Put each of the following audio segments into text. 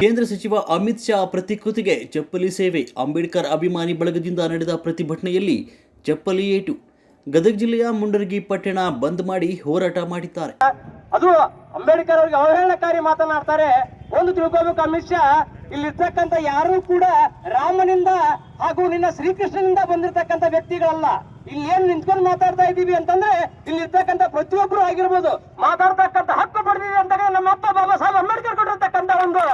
ಕೇಂದ್ರ ಸಚಿವ ಅಮಿತ್ ಶಾ ಪ್ರತಿಕೃತಿಗೆ ಚಪ್ಪಲಿ ಸೇವೆ ಅಂಬೇಡ್ಕರ್ ಅಭಿಮಾನಿ ಬಳಗದಿಂದ ನಡೆದ ಪ್ರತಿಭಟನೆಯಲ್ಲಿ ಚಪ್ಪಲಿ ಏಟು ಗದಗ ಜಿಲ್ಲೆಯ ಮುಂಡರಗಿ ಪಟ್ಟಣ ಬಂದ್ ಮಾಡಿ ಹೋರಾಟ ಮಾಡಿದ್ದಾರೆ. ಅದು ಅಂಬೇಡ್ಕರ್ ಅವರಿಗೆ ಅವಹೇಳನಕಾರಿ ಮಾತನಾಡ್ತಾರೆ. ಒಂದು ತಿಳ್ಕೋಬೇಕು ಅಮಿತ್ ಶಾ, ಇಲ್ಲಿರ್ತಕ್ಕಂಥ ಯಾರು ಕೂಡ ರಾಮನಿಂದ ಹಾಗೂ ನಿನ್ನ ಶ್ರೀಕೃಷ್ಣನಿಂದ ಬಂದಿರತಕ್ಕಂಥ ವ್ಯಕ್ತಿಗಳಲ್ಲ. ಇಲ್ಲಿ ಏನ್ ನಿಂತ್ಕೊಂಡು ಮಾತಾಡ್ತಾ ಇದ್ದೀವಿ ಅಂತಂದ್ರೆ ಇಲ್ಲಿ ಇಲ್ಲಿರ್ತಕ್ಕಂಥ ಪ್ರತಿಯೊಬ್ಬರು ಆಗಿರ್ಬೋದು. ಮಾತಾಡ್ತಕ್ಕಂಥ ಹಕ್ಕು ಪಡೆದಿದೆ ಅಂತ ನಮ್ಮ ಅಪ್ಪ, ಬಾಬಾ ಸಾಹೇಬ್ ಅಂಬೇಡ್ಕರ್ ಕೊಟ್ಟಿರ್ತಕ್ಕಂಥ ಒಂದು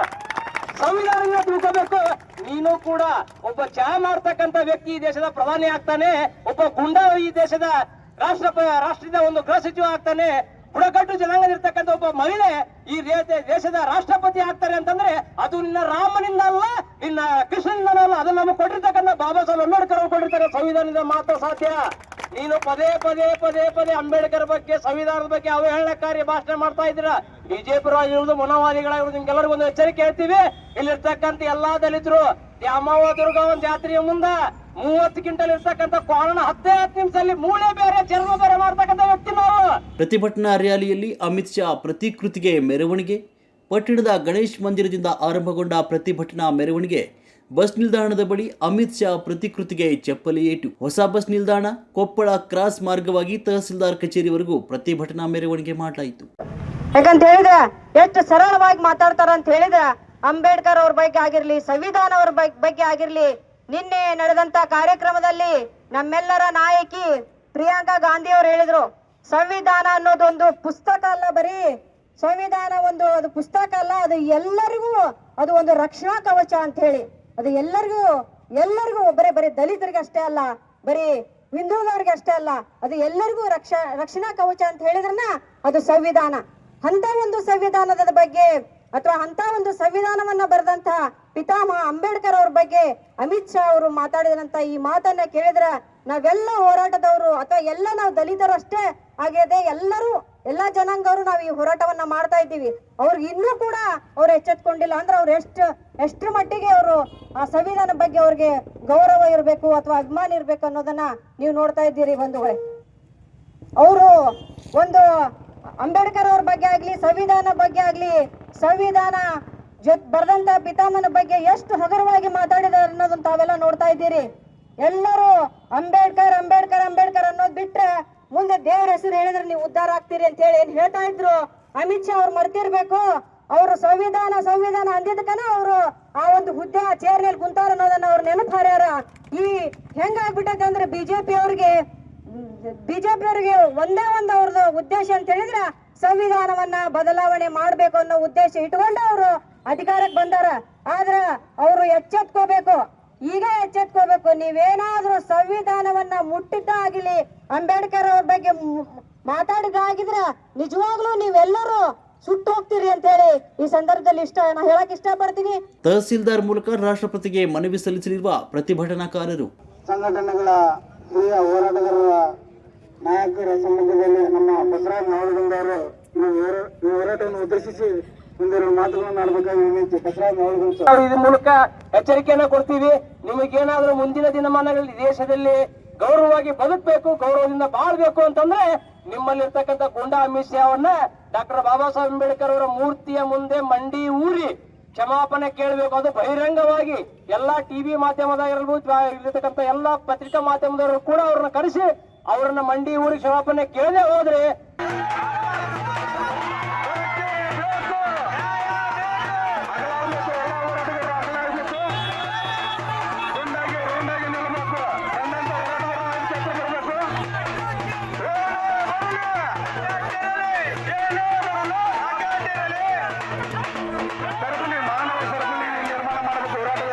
ಸಂವಿಧಾನ ತಿಳ್ಕೋಬೇಕು. ನೀನು ಕೂಡ ಒಬ್ಬ ಚಹಾ ಮಾಡ್ತಕ್ಕಂಥ ವ್ಯಕ್ತಿ ಈ ದೇಶದ ಪ್ರಧಾನಿ ಆಗ್ತಾನೆ. ಒಬ್ಬ ಗುಂಡ ಈ ದೇಶದ ರಾಷ್ಟ್ರ ರಾಷ್ಟ್ರದ ಒಂದು ಗೃಹ ಸಚಿವ ಆಗ್ತಾನೆ. ಬುಡಕಟ್ಟು ಜನಾಂಗದಿರ್ತಕ್ಕಂಥ ಒಬ್ಬ ಮಹಿಳೆ ಈ ದೇಶದ ರಾಷ್ಟ್ರಪತಿ ಆಗ್ತಾರೆ ಅಂತಂದ್ರೆ ಅದು ನಿನ್ನ ರಾಮನಿಂದ ಅಲ್ಲ, ನಿನ್ನ ಕೃಷ್ಣನಿಂದ ಅಲ್ಲ. ಅದನ್ನ ನಮಗೆ ಕೊಟ್ಟಿರ್ತಕ್ಕಂಥ ಬಾಬಾ ಸಾಹೇಬ್ ಅಂಬೇಡ್ಕರ್ ಕೊಟ್ಟಿರ್ತಕ್ಕಂಥ ಸಂವಿಧಾನದಿಂದ ಮಾತ್ರ ಸಾಧ್ಯ. ನೀನು ಪದೇ ಪದೇ ಪದೇ ಪದೇ ಅಂಬೇಡ್ಕರ್ ಬಗ್ಗೆ, ಸಂವಿಧಾನದ ಬಗ್ಗೆ ಅವಹೇಳನಕಾರಿ ಭಾಷಣ ಮಾಡ್ತಾ ಇದ್ದೀರಾ? ಬಿಜೆಪಿ ಆಗಿರುವುದು ಮನೋವಾದಿಗಳಾಗಿರುವುದು ನಿಮ್ಗೆಲ್ಲರಿಗೂ ಒಂದು ಎಚ್ಚರಿಕೆ ಹೇಳ್ತೀವಿ. ಇಲ್ಲಿರ್ತಕ್ಕಂಥ ಎಲ್ಲಾ ದಲಿತರು, ದ್ಯಾಮವ್ವ ದುರ್ಗವನ್ ಜಾತ್ರೆಯ ಮುಂದ ಮೂವತ್ತು ಕ್ವಿಂಟಲ್ ಇರ್ತಕ್ಕಂಥ ಕಾರಣ ಹತ್ತೇ ಹತ್ತು ನಿಮಿಷದಲ್ಲಿ ಮೂಳೆ ಬೇರೆ, ಚರ್ಮ ಬೇರೆ ಮಾಡ್ತಕ್ಕಂಥ ವ್ಯಕ್ತಿ ನಾವು. ಪ್ರತಿಭಟನಾ ರ್ಯಾಲಿಯಲ್ಲಿ ಅಮಿತ್ ಶಾ ಪ್ರತಿಕೃತಿಗೆ ಮೆರವಣಿಗೆ, ಪಟ್ಟಣದ ಗಣೇಶ್ ಮಂದಿರದಿಂದ ಆರಂಭಗೊಂಡ ಪ್ರತಿಭಟನಾ ಮೆರವಣಿಗೆ ಬಸ್ ನಿಲ್ದಾಣದ ಬಳಿ ಅಮಿತ್ ಶಾ ಪ್ರತಿಕೃತಿಗೆ ಚಪ್ಪಲಿ ಏಟು. ಹೊಸ ಬಸ್ ನಿಲ್ದಾಣ, ಕೊಪ್ಪಳ ಕ್ರಾಸ್ ಮಾರ್ಗವಾಗಿ ತಹಸೀಲ್ದಾರ್ ಕಚೇರಿವರೆಗೂ ಪ್ರತಿಭಟನಾ ಮೆರವಣಿಗೆ ಮಾಡಲಾಯಿತು. ಯಾಕಂತ ಹೇಳಿದ್ರೆ, ಎಷ್ಟು ಸರಳವಾಗಿ ಮಾತಾಡ್ತಾರ ಅಂತ ಹೇಳಿದ್ರೆ, ಅಂಬೇಡ್ಕರ್ ಅವ್ರ ಬಗ್ಗೆ ಆಗಿರ್ಲಿ, ಸಂವಿಧಾನ ಅವ್ರ ಬಗ್- ಬಗ್ಗೆ ಆಗಿರ್ಲಿ, ನಿನ್ನೆ ನಡೆದಂತ ಕಾರ್ಯಕ್ರಮದಲ್ಲಿ ನಮ್ಮೆಲ್ಲರ ನಾಯಕಿ ಪ್ರಿಯಾಂಕಾ ಗಾಂಧಿ ಅವರು ಹೇಳಿದ್ರು, ಸಂವಿಧಾನ ಅನ್ನೋದೊಂದು ಪುಸ್ತಕ ಅಲ್ಲ ಬರೀ, ಸಂವಿಧಾನ ಒಂದು ಅದು ಪುಸ್ತಕ ಅಲ್ಲ, ಅದು ಎಲ್ಲರಿಗೂ ಅದು ಒಂದು ರಕ್ಷಣಾ ಕವಚ ಅಂತ ಹೇಳಿ. ಅದು ಎಲ್ಲರಿಗೂ ಎಲ್ಲರಿಗೂ ಒಬ್ಬರೇ, ಬರೀ ದಲಿತರಿಗೆ ಅಷ್ಟೇ ಅಲ್ಲ, ಬರೀ ಹಿಂದೂದವ್ರಿಗೆ ಅಷ್ಟೇ ಅಲ್ಲ, ಅದು ಎಲ್ಲರಿಗೂ ರಕ್ಷ, ರಕ್ಷಣಾ ಕವಚ ಅಂತ ಹೇಳಿದ್ರನ್ನ ಅದು ಸಂವಿಧಾನ. ಅಂತ ಒಂದು ಸಂವಿಧಾನದ ಬಗ್ಗೆ ಅಥವಾ ಅಂತ ಒಂದು ಸಂವಿಧಾನವನ್ನ ಬರೆದಂತಹ ಪಿತಾಮಹ ಅಂಬೇಡ್ಕರ್ ಅವ್ರ ಬಗ್ಗೆ ಅಮಿತ್ ಶಾ ಅವರು ಮಾತಾಡಿದಂತ ಈ ಮಾತನ್ನ ಕೇಳಿದ್ರ ನಾವೆಲ್ಲ ಹೋರಾಟದವರು ಅಥವಾ ಎಲ್ಲ ನಾವು ದಲಿತರು ಅಷ್ಟೇ ಆಗಿದೆ ಎಲ್ಲರೂ ಎಲ್ಲಾ ಜನಾಂಗವರು ನಾವು ಈ ಹೋರಾಟವನ್ನ ಮಾಡ್ತಾ ಇದ್ದೀವಿ. ಅವ್ರಿಗೆ ಇನ್ನೂ ಕೂಡ ಅವ್ರು ಎಚ್ಚೆತ್ಕೊಂಡಿಲ್ಲ ಅಂದ್ರೆ ಅವ್ರು ಎಷ್ಟು ಎಷ್ಟರ ಮಟ್ಟಿಗೆ ಅವರು ಆ ಸಂವಿಧಾನ ಬಗ್ಗೆ ಅವ್ರಿಗೆ ಗೌರವ ಇರಬೇಕು ಅಥವಾ ಅಭಿಮಾನ ಇರಬೇಕು ಅನ್ನೋದನ್ನ ನೀವು ನೋಡ್ತಾ ಇದ್ದೀರಿ ಬಂಧುಗಳೇ. ಅವರು ಒಂದು ಅಂಬೇಡ್ಕರ್ ಅವ್ರ ಬಗ್ಗೆ ಆಗ್ಲಿ, ಸಂವಿಧಾನ ಬಗ್ಗೆ ಆಗ್ಲಿ, ಸಂವಿಧಾನ ಜೊತ್ ಬರೆದಂತ ಪಿತಾಮನ ಬಗ್ಗೆ ಎಷ್ಟು ಹಗುರವಾಗಿ ಮಾತಾಡಿದಾರೆ ಅನ್ನೋದನ್ನ ತಾವೆಲ್ಲ ನೋಡ್ತಾ ಇದ್ದೀರಿ. ಎಲ್ಲರೂ ಅಂಬೇಡ್ಕರ್ ಅಂಬೇಡ್ಕರ್ ಅಂಬೇಡ್ಕರ್ ಅನ್ನೋದು ಬಿಟ್ರೆ ಮುಂದೆ ದೇವ್ರ ಹೆಸರು ಹೇಳಿದ್ರೆ ನೀವು ಉದ್ಧಾರ ಆಗ್ತೀರಿ ಅಂತ ಹೇಳಿ ಏನ್ ಹೇಳ್ತಾ ಇದ್ರು? ಅಮಿತ್ ಶಾ ಅವ್ರು ಮರ್ತಿರ್ಬೇಕು. ಅವರು ಸಂವಿಧಾನ ಸಂವಿಧಾನ ಅಂದಿದ್ದಕ್ಕನ ಅವರು ಆ ಒಂದು ಹುದ್ದೆ, ಆ ಚೇರ್ ಮೇಲೆ ಕುಂತಾರ ಅನ್ನೋದನ್ನ ಅವ್ರು ನೆನಪು ಹಾರ್ಯಾರ ಈ ಹೆಂಗಾಗ್ಬಿಟ್ಟೈತೆ ಅಂದ್ರೆ ಬಿಜೆಪಿ ಅವ್ರಿಗೆ ಬಿಜೆಪಿ ಅವ್ರಿಗೆ ಒಂದೇ ಒಂದು ಅವ್ರದ್ದು ಉದ್ದೇಶ ಅಂತ ಹೇಳಿದ್ರೆ ಸಂವಿಧಾನವನ್ನ ಬದಲಾವಣೆ ಮಾಡ್ಬೇಕು ಅನ್ನೋ ಉದ್ದೇಶ ಇಟ್ಕೊಂಡು ಅವರು ಅಧಿಕಾರಕ್ಕೆ ಬಂದಾರ. ಆದ್ರ ಅವರು ಎಚ್ಚೆತ್ಕೋಬೇಕು. ಈಗ ಎಚ್ಚೆತ್ಕೋಬೇಕು ನೀವೇನಾದ್ರೂ ಸಂವಿಧಾನವನ್ನ ಮುಟ್ಟಿದ್ದಾಗಲಿ ಅಂಬೇಡ್ಕರ್ ಅವ್ರ ಬಗ್ಗೆ ಮಾತಾಡಿದಾಗಿದ್ರ ನಿಜವಾಗ್ಲೂ ನೀವೆಲ್ಲರೂ ಸುಟ್ಟು ಹೋಗ್ತೀರಿ ಅಂತ ಹೇಳಿ ಈ ಸಂದರ್ಭದಲ್ಲಿ ಇಷ್ಟ ನಾ ಹೇಳಕ್ ಇಷ್ಟಪಡ್ತೀನಿ. ತಹಸೀಲ್ದಾರ್ ಮೂಲಕ ರಾಷ್ಟ್ರಪತಿಗೆ ಮನವಿ ಸಲ್ಲಿಸಲಿರುವ ಪ್ರತಿಭಟನಾಕಾರರು. ಸಂಘಟನೆಗಳ ಹಿರಿಯ ಹೋರಾಟಗಾರರ ನಾಯಕರ ಸಂಬಂಧದಲ್ಲಿ ನಮ್ಮ ಬಸವರಾಜ್ ನಾವಲಗುಂದವರು ಈ ಈ ಹೋರಾಟವನ್ನು ಉದ್ದೇಶಿಸಿ ಮಾತುಗಳನ್ನು ಆಡಬೇಕಾಗಿ ಇದ್ರ ಮೂಲಕ ಎಚ್ಚರಿಕೆಯನ್ನ ಕೊಡ್ತೀವಿ. ನಿಮಗೇನಾದ್ರೂ ಮುಂದಿನ ದಿನಮಾನಗಳಲ್ಲಿ ದೇಶದಲ್ಲಿ ಗೌರವವಾಗಿ ಬದುಕಬೇಕು, ಗೌರವದಿಂದ ಬಾಳ್ಬೇಕು ಅಂತಂದ್ರೆ ನಿಮ್ಮಲ್ಲಿರ್ತಕ್ಕಂಥ ಗುಂಡಾ ಅವನ್ನ ಡಾಕ್ಟರ್ ಬಾಬಾ ಸಾಹೇಬ್ ಅಂಬೇಡ್ಕರ್ ಅವರ ಮೂರ್ತಿಯ ಮುಂದೆ ಮಂಡಿ ಊರಿ ಕ್ಷಮಾಪಣೆ ಕೇಳಬೇಕು. ಅದು ಬಹಿರಂಗವಾಗಿ ಎಲ್ಲಾ ಟಿವಿ ಮಾಧ್ಯಮದಾಗಿರ್ಬೋದು ಇರತಕ್ಕಂಥ ಎಲ್ಲಾ ಪತ್ರಿಕಾ ಮಾಧ್ಯಮದವರು ಕೂಡ ಅವ್ರನ್ನ ಕರೆಸಿ ಅವರನ್ನ ಮಂಡಿ ಊರಿ ಕ್ಷಮಾಪಣೆ ಕೇಳದೆ ಹೋದ್ರೆ సరుకుని మానవ సరుకుని